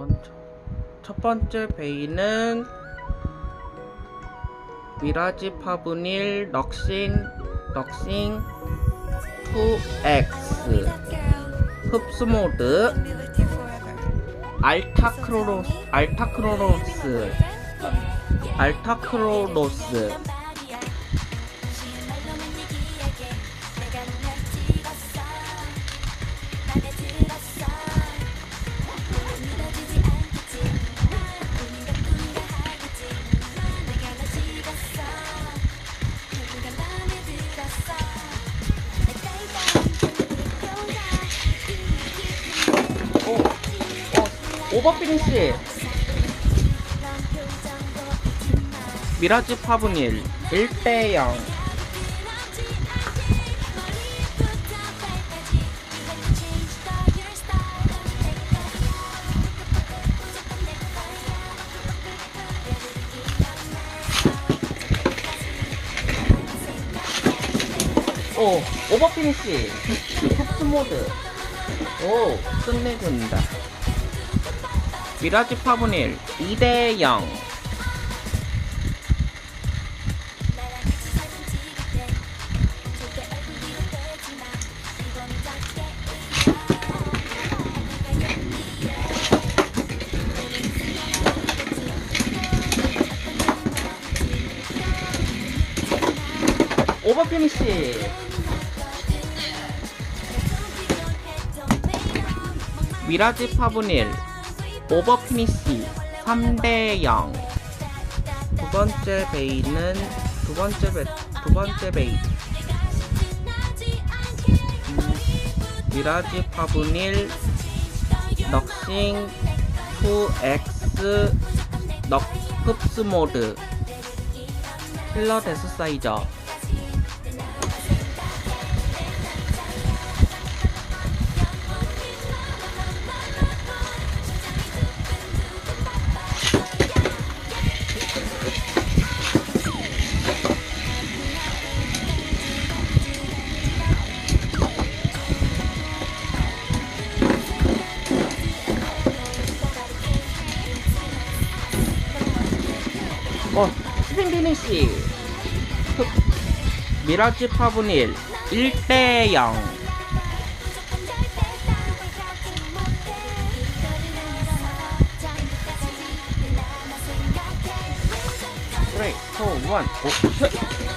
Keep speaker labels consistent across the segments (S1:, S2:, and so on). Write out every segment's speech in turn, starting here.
S1: 먼저. 첫 번째 베이는 미라지 파브닐 럭신 럭싱 2X 흡수 모드. 알타크로로스 알타크로로스. 알타크로로스 오버 피니시. 미라지 파브닐 1대0 오 오버 피니시. 흡수 모드. 오 끝내준다 미라지 파브닐 2대0 오버 피니시. 미라지 파브닐 오버 피니시 3대 0 두 번째 베이는 두 번째 베, 두 번째 베이. 음, 미라지 파브닐 넉싱 2X 넉 흡수 모드. 힐러 데스 사이저 어, 스핀 피니시. 흡, 미라지 파브닐 1대0. 쓰리, 투, 원, 오, 셋.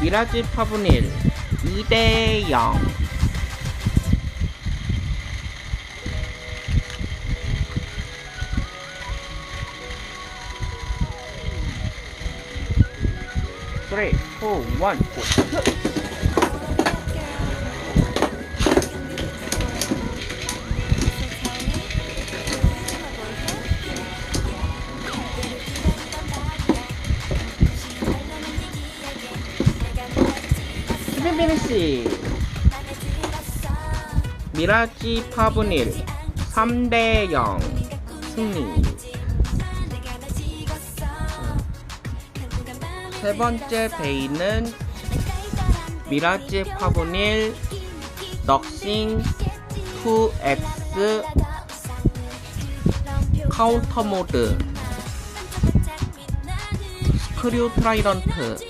S1: 미라지 파분일 2대0 3, 4, 1, 4, 2 미라지 파브닐 3대0 승리. 세 번째 베이는 미라지 파브닐 넉싱 2X 카운터 모드 스크류 트라이던트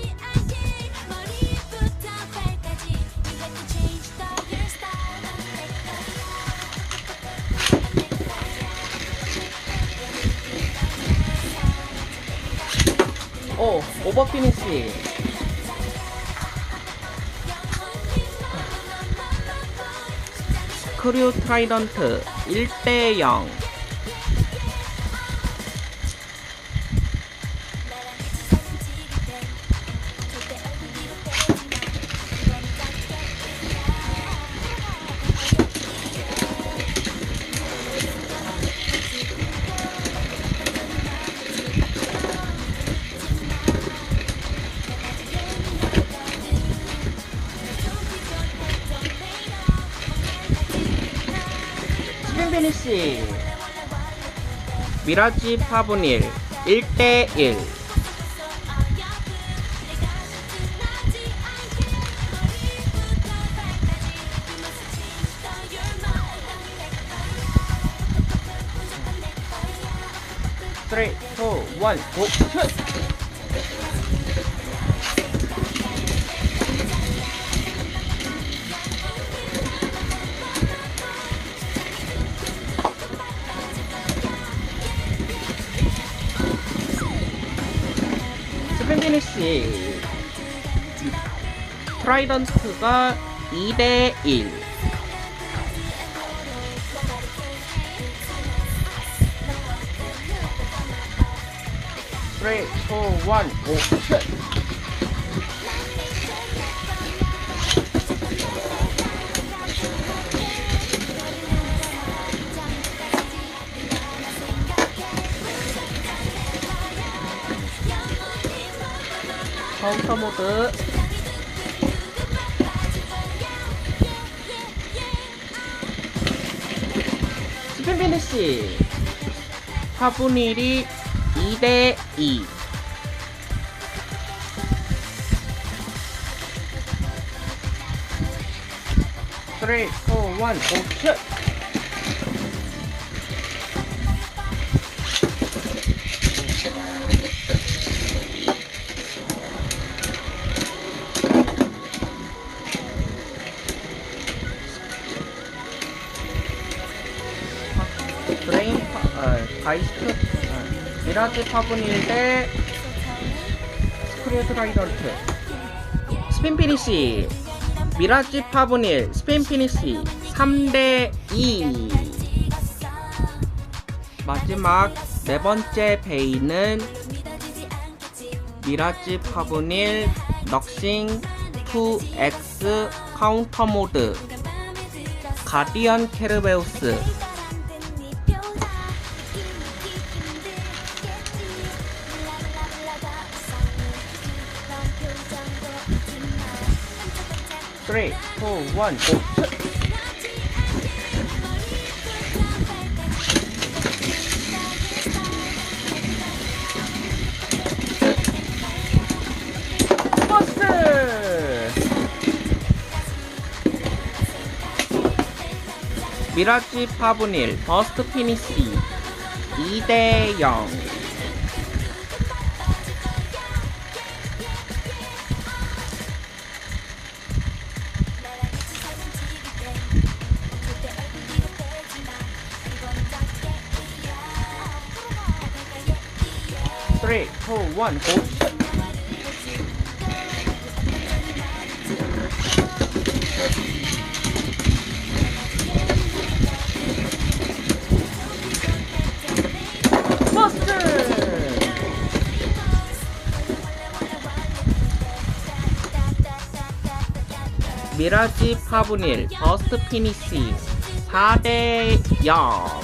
S1: 오 오버 피니시. 스크류 트라이던트 1대0 스펜 비니시 미라지 파브닐 1대1 3, 2, 1, 고! 슛! 칼비닉스의 트라이던트가 2대1 3, 4, 1, 5, 6好，差不多。这边的是，八分二的，二对二。Three, four, one, two, three. 가이스트 어, 미라지 파분일 대 스크류 드라이던트. 스핀 피니시. 미라지 파분일 스핀 피니시 3대 2 마지막 네 번째 베이는 미라지 파분일 넉싱 2X 카운터 모드. 가디언 케르베우스 three, two, one, go. 버스! 미라지 파브닐 버스트 피니시 2대 0 3, 2, 1, go! 버스! 미라지 파브닐 버스트 피니시 4대 0